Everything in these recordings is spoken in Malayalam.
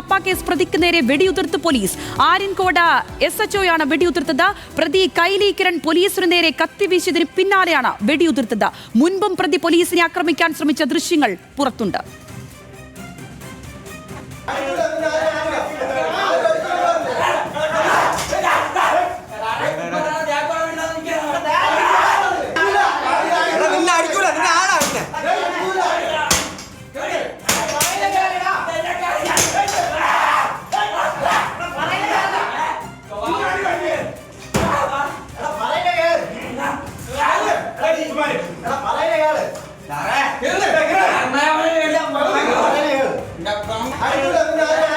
കാപ്പ കേസ് പ്രതിക്ക് നേരെ വെടിയുതിർത്ത് പോലീസ്. ആര്യൻകോട എസ് എച്ച് ഒയാണ് വെടിയുതിർത്തത്. പ്രതി കൈലി കിരൺ പോലീസിനു നേരെ കത്തിവീശിയതിന് പിന്നാലെയാണ് വെടിയുതിർത്തത്. മുൻപും പ്രതി പോലീസിനെ ആക്രമിക്കാൻ ശ്രമിച്ച ദൃശ്യങ്ങൾ പുറത്തുണ്ട്. はい、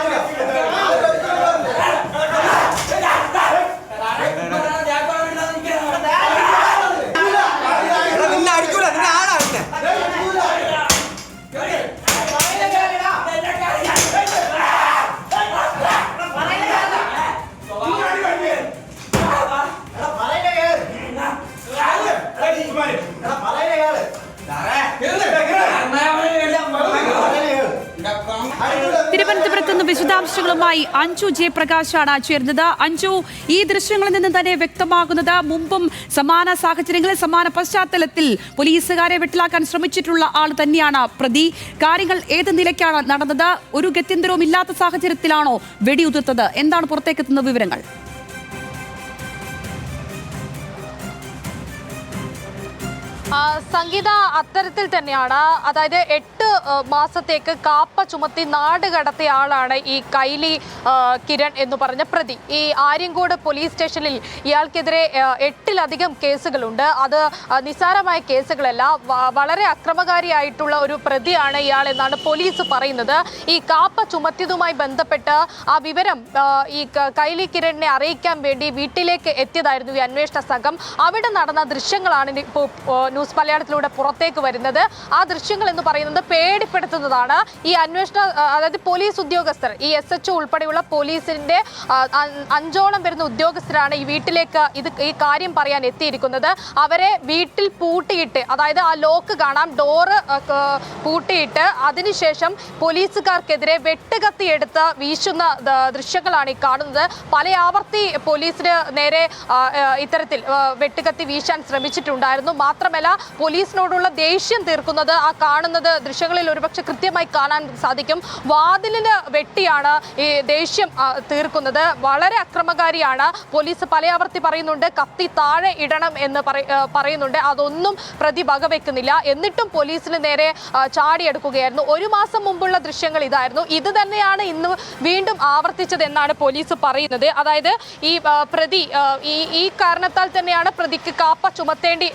തിരുവനന്തപുരത്ത് നിന്ന് വിശദാംശങ്ങളുമായി അഞ്ജു ജയപ്രകാശാണ് ചേരുന്നത്. അഞ്ജു ഈ ദൃശ്യങ്ങളിൽ നിന്ന് തന്നെ വ്യക്തമാകുന്നത് മുമ്പും സമാന സാഹചര്യങ്ങളിൽ സമാന പശ്ചാത്തലത്തിൽ പോലീസുകാരെ വെട്ടിലാക്കാൻ ശ്രമിച്ചിട്ടുള്ള ആൾ തന്നെയാണ് പ്രതി. കാര്യങ്ങൾ ഏത് നിലയ്ക്കാണ് നടന്നത്? ഒരു ഗത്യന്തരവും ഇല്ലാത്ത സാഹചര്യത്തിലാണോ വെടിയുതിർത്തത്? എന്താണ് പുറത്തേക്കെത്തുന്ന വിവരങ്ങൾ? സംഗീത അത്തരത്തിൽ തന്നെയാണ്. അതായത് എട്ട് മാസത്തേക്ക് കാപ്പ ചുമത്തി നാട് കടത്തിയ ആളാണ് ഈ കൈലി കിരൺ എന്ന് പറഞ്ഞ പ്രതി. ഈ ആര്യങ്കോട് പോലീസ് സ്റ്റേഷനിൽ ഇയാൾക്കെതിരെ എട്ടിലധികം കേസുകളുണ്ട്. അത് നിസ്സാരമായ കേസുകളല്ല വളരെ അക്രമകാരിയായിട്ടുള്ള ഒരു പ്രതിയാണ് ഇയാൾ എന്നാണ് പോലീസ് പറയുന്നത്. ഈ കാപ്പ ചുമത്തിയതുമായി ബന്ധപ്പെട്ട് ആ വിവരം ഈ കൈലി കിരണിനെ അറിയിക്കാൻ വേണ്ടി വീട്ടിലേക്ക് എത്തിയതായിരുന്നു ഈ അന്വേഷണ സംഘം. അവിടെ നടന്ന ദൃശ്യങ്ങളാണ് ഇപ്പോൾ ന്യൂസ് മലയാളത്തിലൂടെ പുറത്തേക്ക് വരുന്നത്. ആ ദൃശ്യങ്ങൾ എന്ന് പറയുന്നത് പേടിപ്പെടുത്തുന്നതാണ് ഈ അന്വേഷണ അതായത് പോലീസ് ഉദ്യോഗസ്ഥർ ഈ എസ് എച്ച് ഉൾപ്പെടെയുള്ള പോലീസിന്റെ അഞ്ചോളം വരുന്ന ഉദ്യോഗസ്ഥരാണ് ഈ വീട്ടിലേക്ക് ഇത് ഈ കാര്യം പറയാൻ എത്തിയിരിക്കുന്നത്. അവരെ വീട്ടിൽ പൂട്ടിയിട്ട് അതായത് ആ ലോക്ക് കാണാം ഡോറ് പൂട്ടിയിട്ട് അതിനുശേഷം പോലീസുകാർക്കെതിരെ വെട്ടുകത്തി എടുത്ത് വീശുന്ന ദൃശ്യങ്ങളാണ് ഈ കാണുന്നത്. പല ആവർത്തി പോലീസിന് നേരെ ഇത്തരത്തിൽ വെട്ടുകത്തി വീശാൻ ശ്രമിച്ചിട്ടുണ്ടായിരുന്നു. മാത്രമല്ല പോലീസിനോടുള്ള ദേഷ്യം തീർക്കുന്നത് ആ കാണുന്നത് ദൃശ്യങ്ങളിൽ ഒരുപക്ഷെ കൃത്യമായി കാണാൻ സാധിക്കും. വാതിലിന് വെട്ടിയാണ് ഈ ദേഷ്യം തീർക്കുന്നത്. വളരെ അക്രമകാരിയാണ്. പോലീസ് പലയാവർത്തി പറയുന്നുണ്ട് കത്തി താഴെ ഇടണം എന്ന് പറയുന്നുണ്ട്. അതൊന്നും പ്രതി വകവെക്കുന്നില്ല എന്നിട്ടും പോലീസിന് നേരെ ചാടിയെടുക്കുകയായിരുന്നു. ഒരു മാസം മുമ്പുള്ള ദൃശ്യങ്ങൾ ഇതായിരുന്നു. ഇത് തന്നെയാണ് ഇന്ന് വീണ്ടും ആവർത്തിച്ചത് എന്നാണ് പോലീസ് പറയുന്നത്. അതായത് ഈ പ്രതി ഈ ഈ കാരണത്താൽ തന്നെയാണ് പ്രതിക്ക് കാപ്പ ചുമത്തേണ്ടി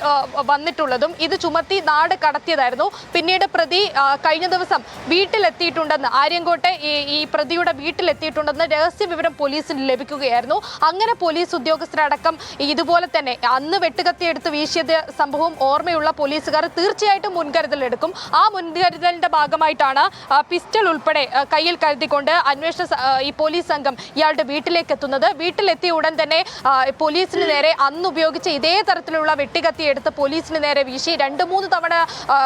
വന്നിട്ടുള്ളതും. ഇത് ചുമത്തി നാട് കടത്തിയതായിരുന്നു. പിന്നീട് പ്രതി കഴിഞ്ഞ ദിവസം വീട്ടിലെത്തിയിട്ടുണ്ടെന്ന് ആര്യങ്കോട്ടെ ഈ പ്രതിയുടെ വീട്ടിലെത്തിയിട്ടുണ്ടെന്ന് രഹസ്യ വിവരം പോലീസിന് ലഭിക്കുകയായിരുന്നു. അങ്ങനെ പോലീസ് ഉദ്യോഗസ്ഥരടക്കം ഇതുപോലെ തന്നെ അന്ന് വെട്ടുകത്തിയെടുത്ത് വീശിയത് സംഭവം ഓർമ്മയുള്ള പോലീസുകാർ തീർച്ചയായിട്ടും മുൻകരുതൽ എടുക്കും ആ മുൻകരുതലിന്റെ ഭാഗമായിട്ടാണ് പിസ്റ്റൾ ഉൾപ്പെടെ കയ്യിൽ കരുതിക്കൊണ്ട് അന്വേഷണ ഈ പോലീസ് സംഘം ഇയാളുടെ വീട്ടിലേക്ക് എത്തുന്നത്. വീട്ടിലെത്തിയ ഉടൻ തന്നെ പോലീസിന് നേരെ അന്ന് ഉപയോഗിച്ച ഇതേ തരത്തിലുള്ള വെട്ടുകത്തി എടുത്ത് പോലീസിന് നേരെ വീശി. രണ്ട് മൂന്ന് തവണ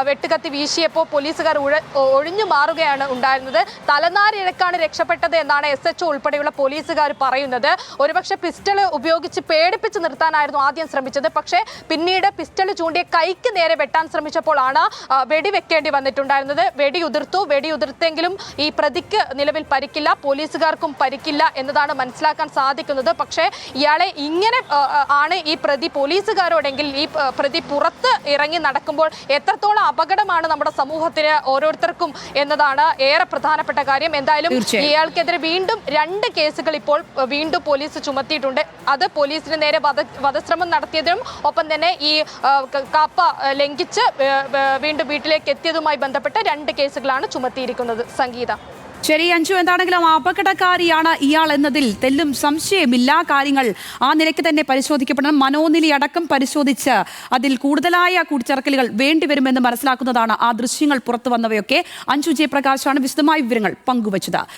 വെട്ടുകത്തി വീശിയപ്പോൾ പോലീസുകാർ ഒഴിഞ്ഞു മാറുകയാണ് ഉണ്ടായിരുന്നത്. തലനാരിഴക്കാണ് രക്ഷപ്പെട്ടത് എന്നാണ് എസ് എച്ച് ഉൾപ്പെടെയുള്ള പോലീസുകാർ പറയുന്നത്. ഒരുപക്ഷെ പിസ്റ്റൾ ഉപയോഗിച്ച് പേടിപ്പിച്ച് നിർത്താനായിരുന്നു ആദ്യം ശ്രമിച്ചത്. പക്ഷേ പിന്നീട് പിസ്റ്റൾ ചൂണ്ടിയ കൈക്ക് നേരെ വെട്ടാൻ ശ്രമിച്ചപ്പോഴാണ് വെടിവെക്കേണ്ടി വന്നിട്ടുണ്ടായിരുന്നത്. വെടിയുതിർത്തു വെടിയുതിർത്തെങ്കിലും ഈ പ്രതിക്ക് നിലവിൽ പരിക്കില്ല പോലീസുകാർക്കും പരിക്കില്ല എന്നതാണ് മനസ്സിലാക്കാൻ സാധിക്കുന്നത്. പക്ഷേ ഇയാളെ ഇങ്ങനെ ആണ് ഈ പ്രതി പോലീസുകാരോടെങ്കിൽ ഈ പ്രതി പുറത്ത് ഇറങ്ങി നടക്കുമ്പോൾ എത്രത്തോളം അപകടമാണ് നമ്മുടെ സമൂഹത്തിന് ഓരോരുത്തർക്കും എന്നതാണ് ഏറെ പ്രധാനപ്പെട്ട കാര്യം. എന്തായാലും. ഇയാൾക്കെതിരെ വീണ്ടും രണ്ട് കേസുകൾ ഇപ്പോൾ വീണ്ടും പോലീസ് ചുമത്തിയിട്ടുണ്ട്. അത് പോലീസിന് നേരെ വധ വധശ്രമം നടത്തിയതും ഒപ്പം തന്നെ ഈ കാപ്പ ലംഘിച്ച് വീണ്ടും വീട്ടിലേക്ക് എത്തിയതുമായി ബന്ധപ്പെട്ട രണ്ട് കേസുകളാണ് ചുമത്തിയിരിക്കുന്നത്. സംഗീത. ശരി അഞ്ചു എന്താണെങ്കിലും അപകടകാരിയാണ് ഇയാൾ എന്നതിൽ തെല്ലും സംശയമില്ല. കാര്യങ്ങൾ ആ നിലയ്ക്ക് തന്നെ പരിശോധിക്കപ്പെടണം. മനോനില അടക്കം പരിശോധിച്ച് അതിൽ കൂടുതലായ കൂട്ടിച്ചേർക്കലുകൾ വേണ്ടിവരുമെന്ന് മനസ്സിലാക്കുന്നതാണ് ആ ദൃശ്യങ്ങൾ പുറത്തു വന്നവയൊക്കെ അഞ്ചു ജയപ്രകാശാണ് വിശദമായ വിവരങ്ങൾ പങ്കുവച്ചത്.